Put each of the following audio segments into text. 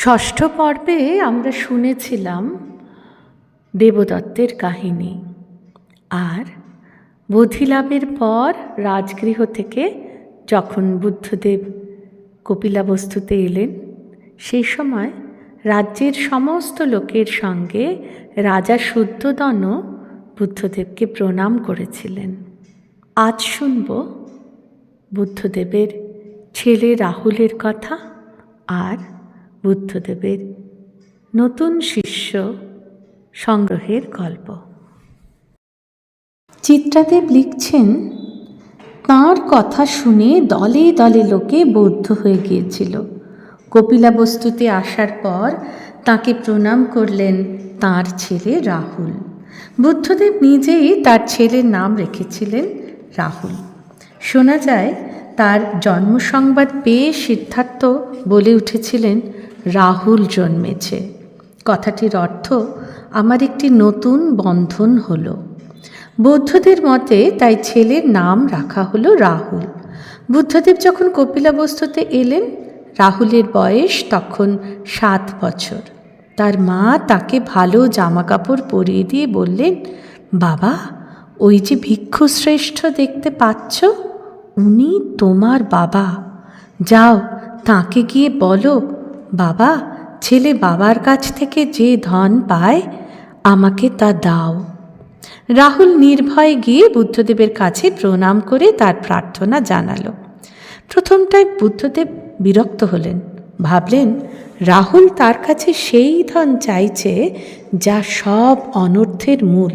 ষষ্ঠ পর্বে আমরা শুনেছিলাম দেবদত্তের কাহিনী। আর বোধিলাভের পর রাজগৃহ থেকে যখন বুদ্ধদেব কপিলাবস্তুতে এলেন, সেই সময় রাজ্যের সমস্ত লোকের সঙ্গে রাজা শুদ্ধদনও বুদ্ধদেবকে প্রণাম করেছিলেন। আজ শুনব বুদ্ধদেবের ছেলে রাহুলের কথা আর বুদ্ধদেবের নতুন শিষ্য সংগ্রহের গল্প। চিত্রাদেব লিখছেন, তাঁর কথা শুনে দলে দলে লোকে বৌদ্ধ হয়ে গিয়েছিল। কপিলাবস্তুতে আসার পর তাকে প্রণাম করলেন তার ছেলে রাহুল। বুদ্ধদেব নিজেই তার ছেলের নাম রেখেছিলেন রাহুল। শোনা যায়, তার জন্ম সংবাদ পেয়ে সিদ্ধার্থ বলে উঠেছিলেন রাহুল জন্মেছে। কথাটির অর্থ, আমার একটি নতুন বন্ধন হলো। বৌদ্ধদের মতে, তাই ছেলের নাম রাখা হলো রাহুল। বুদ্ধদেব যখন কপিলাবস্তুতে এলেন, রাহুলের বয়স তখন সাত বছর। তার মা তাকে ভালো জামা কাপড় পরিয়ে দিয়ে বললেন, বাবা, ওই যে ভিক্ষুশ্রেষ্ঠ দেখতে পাচ্ছ, উনি তোমার বাবা। যাও, তাকে গিয়ে বলো বাবা, ছেলে বাবার কাছ থেকে যে ধন পায়, আমাকে তা দাও। রাহুল নির্ভয়ে গিয়ে বুদ্ধদেবের কাছে প্রণাম করে তার প্রার্থনা জানালো। প্রথমটায় বুদ্ধদেব বিরক্ত হলেন। ভাবলেন, রাহুল তার কাছে সেই ধন চাইছে যা সব অনর্থের মূল।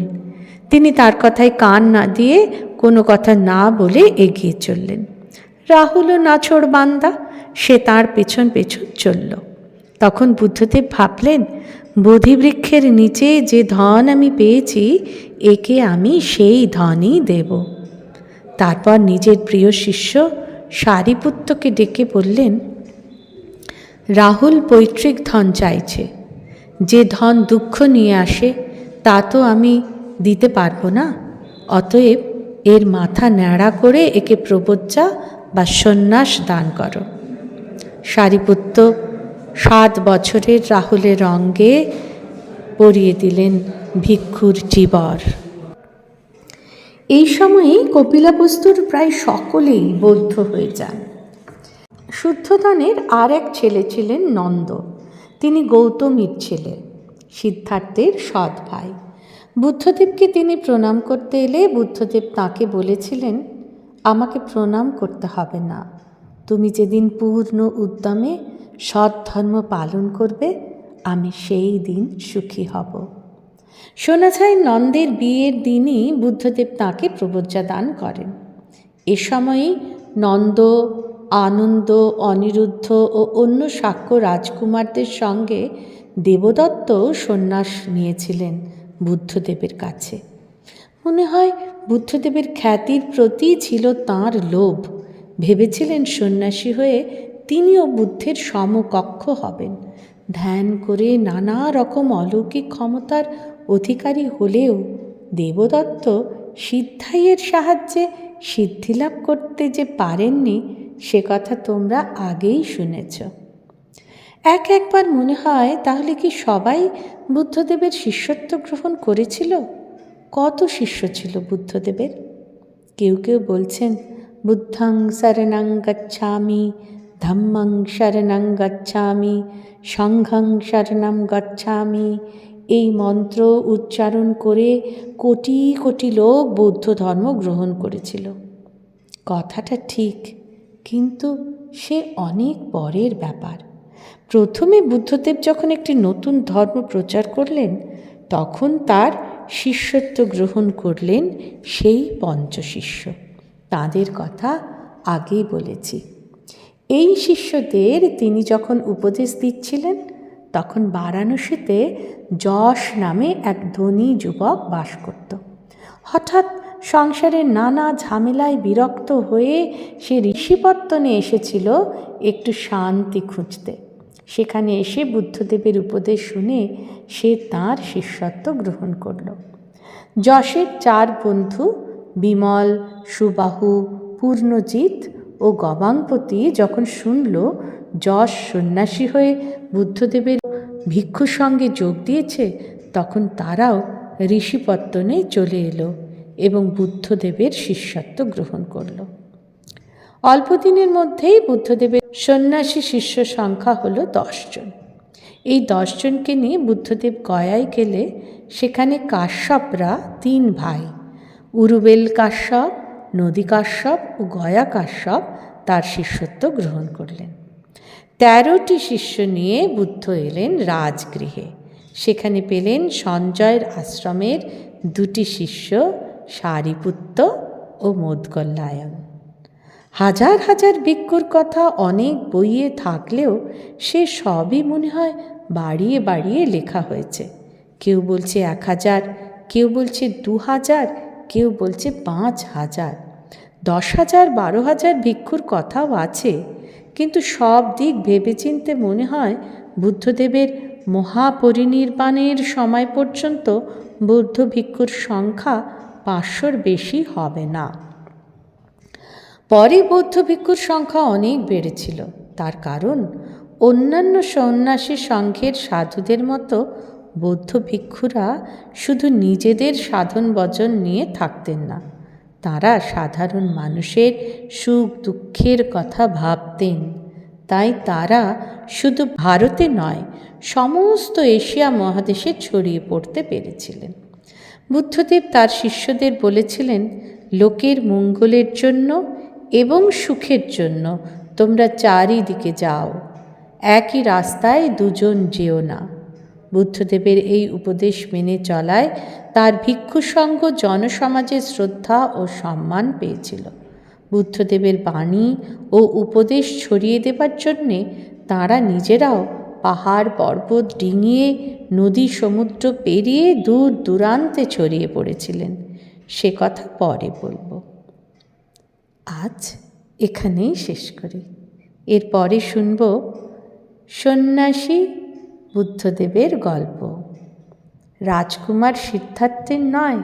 তিনি তার কথায় কান না দিয়ে কোনো কথা না বলে এগিয়ে চললেন। রাহুলও নাছোড় বান্দা। সে তার পেছন পেছন চলল। তখন বুদ্ধদেব ভাবলেন, বোধিবৃক্ষের নিচে যে ধন আমি পেয়েছি, একে আমি সেই ধনই দেব। তারপর নিজের প্রিয় শিষ্য সারিপুত্রকে ডেকে বললেন, রাহুল পৈতৃক ধন চাইছে। যে ধন দুঃখ নিয়ে আসে, তা তো আমি দিতে পারব না। অতএব এর মাথা ন্যাড়া করে একে প্রবজ্জা বা সন্ন্যাস দান করো। সারিপুত্র সাত বছরের রাহুলের অঙ্গে পরিয়ে দিলেন ভিক্ষুর জীবর। এই সময়েই কপিলাবস্তুর প্রায় সকলেই বৌদ্ধ হয়ে যান। শুদ্ধধনের আর এক ছেলে ছিলেন নন্দ। তিনি গৌতমীর ছেলে, সিদ্ধার্থের সৎ ভাই। বুদ্ধদেবকে তিনি প্রণাম করতে এলে বুদ্ধদেব তাকে বলেছিলেন, আমাকে প্রণাম করতে হবে না। তুমি যেদিন পূর্ণ উদ্যমে সৎ ধর্ম পালন করবে, আমি সেই দিন সুখী হব। যায় নন্দের বিয়ের দিনই বুদ্ধদেব তাঁকে প্রবজ্জা দান করেন। এ সময়েই নন্দ, আনন্দ, অনিরুদ্ধ ও অন্য সাক্ষ্য রাজকুমারদের সঙ্গে দেবদত্ত সন্ন্যাস নিয়েছিলেন বুদ্ধদেবের কাছে। মনে হয় বুদ্ধদেবের খ্যাতির প্রতি ছিল তাঁর লোভ। ভেবেছিলেন সন্ন্যাসী হয়ে তিনিও বুদ্ধের সমকক্ষ হবেন। ধ্যান করে নানা রকম অলৌকিক ক্ষমতার অধিকারী হলেও দেবদত্ত সিদ্ধাইয়ের সাহায্যে সিদ্ধিলাভ করতে যে পারেননি, সে কথা তোমরা আগেই শুনেছ। এক একবার মনে হয়, তাহলে কি সবাই বুদ্ধদেবের শিষ্যত্ব গ্রহণ করেছিল? কত শিষ্য ছিল বুদ্ধদেবের? কেউ কেউ বলছেন বুদ্ধং শরণং গচ্ছামি ধম্মং শরণং গচ্ছামি সংঘং শরণম গচ্ছামি এই মন্ত্র উচ্চারণ করে কোটি কোটি লোক বৌদ্ধ ধর্ম গ্রহণ করেছিল। কথাটা ঠিক, কিন্তু সে অনেক পরের ব্যাপার। প্রথমে বুদ্ধদেব যখন একটি নতুন ধর্ম প্রচার করলেন, তখন তার শিষ্যত্ব গ্রহণ করলেন সেই পঞ্চশিষ্য। তাদের কথা আগেই বলেছি। এই শিষ্যদের তিনি যখন উপদেশ দিচ্ছিলেন, তখন বারাণসীতে যশ নামে এক ধনী যুবক বাস করত। হঠাৎ সংসারের নানা ঝামেলায় বিরক্ত হয়ে সে ঋষিপত্তনে এসেছিল একটু শান্তি খুঁজতে। সেখানে এসে বুদ্ধদেবের উপদেশ শুনে সে তাঁর শিষ্যত্ব গ্রহণ করল। যশের চার বন্ধু বিমল সুবাহু পূর্ণজিৎ ও গবাংপতি যখন শুনল, যশ সন্ন্যাসী হয়ে বুদ্ধদেবের ভিক্ষুর সঙ্গে যোগ দিয়েছে, তখন তারাও ঋষিপত্তনে চলে এলো এবং বুদ্ধদেবের শিষ্যত্ব গ্রহণ করল। অল্প দিনের মধ্যেই বুদ্ধদেবের সন্ন্যাসী শিষ্য সংখ্যা হল দশজন এই দশজনকে নিয়ে বুদ্ধদেব গয়ায় গেলে, সেখানে কাশ্যপরা তিন ভাই, উরুবেল কাশ্যপ নদী কাশ্যপ ও গয়া কাশ্যপ তার শিষ্যত্ব গ্রহণ করলেন। তেরোটি শিষ্য নিয়ে বুদ্ধ এলেন রাজগৃহে। সেখানে পেলেন সঞ্জয়ের আশ্রমের দুটি শিষ্য সারিপুত্ত ও মোদগল্লায়ন হাজার হাজার ভিক্ষুর কথা অনেক বইয়ে থাকলেও সে সবই মনে হয় বাড়িয়ে বাড়িয়ে লেখা হয়েছে। কেউ বলছে এক হাজার, কেউ বলছে দু হাজার কেউ বলছে পাঁচ হাজার। দশ হাজার, বারো হাজার ভিক্ষুর কথাও আছে, কিন্তু সব দিক ভেবেচিন্তে মনে হয় বুদ্ধদেবের মহাপরিনির্বাণের সময় পর্যন্ত বৌদ্ধ ভিক্ষুর সংখ্যা পাঁচশোর বেশি হবে না। পরে বৌদ্ধ ভিক্ষুর সংখ্যা অনেক বেড়েছিল। তার কারণ, অন্যান্য সন্ন্যাসী সংঘের সাধুদের মতো বৌদ্ধ ভিক্ষুরা শুধু নিজেদের সাধন বচন নিয়ে থাকতেন না, তারা সাধারণ মানুষের সুখ দুঃখের কথা ভাবতেন। তাই তারা শুধু ভারতে নয়, সমস্ত এশিয়া মহাদেশে ছড়িয়ে পড়তে পেরেছিলেন। বুদ্ধদেব তার শিষ্যদের বলেছিলেন, লোকের মঙ্গলের জন্য এবং সুখের জন্য তোমরা চারিদিকে যাও, একই রাস্তায় দুজন যেও না। বুদ্ধদেবের এই উপদেশ মেনে চলায় তার ভিক্ষুসঙ্গ জনসমাজের শ্রদ্ধা ও সম্মান পেয়েছিল। বুদ্ধদেবের বাণী ও উপদেশ ছড়িয়ে দেবার জন্যে তাঁরা নিজেরাও পাহাড় পর্বত ডিঙিয়ে নদী সমুদ্র পেরিয়ে দূর দূরান্তে ছড়িয়ে পড়েছিলেন। সে কথা পরে বলব। আজ এখানেই শেষ করি। এরপরে শুনব সন্ন্যাসী বুদ্ধদেবের গল্প। রাজকুমার সিদ্ধার্থের নয়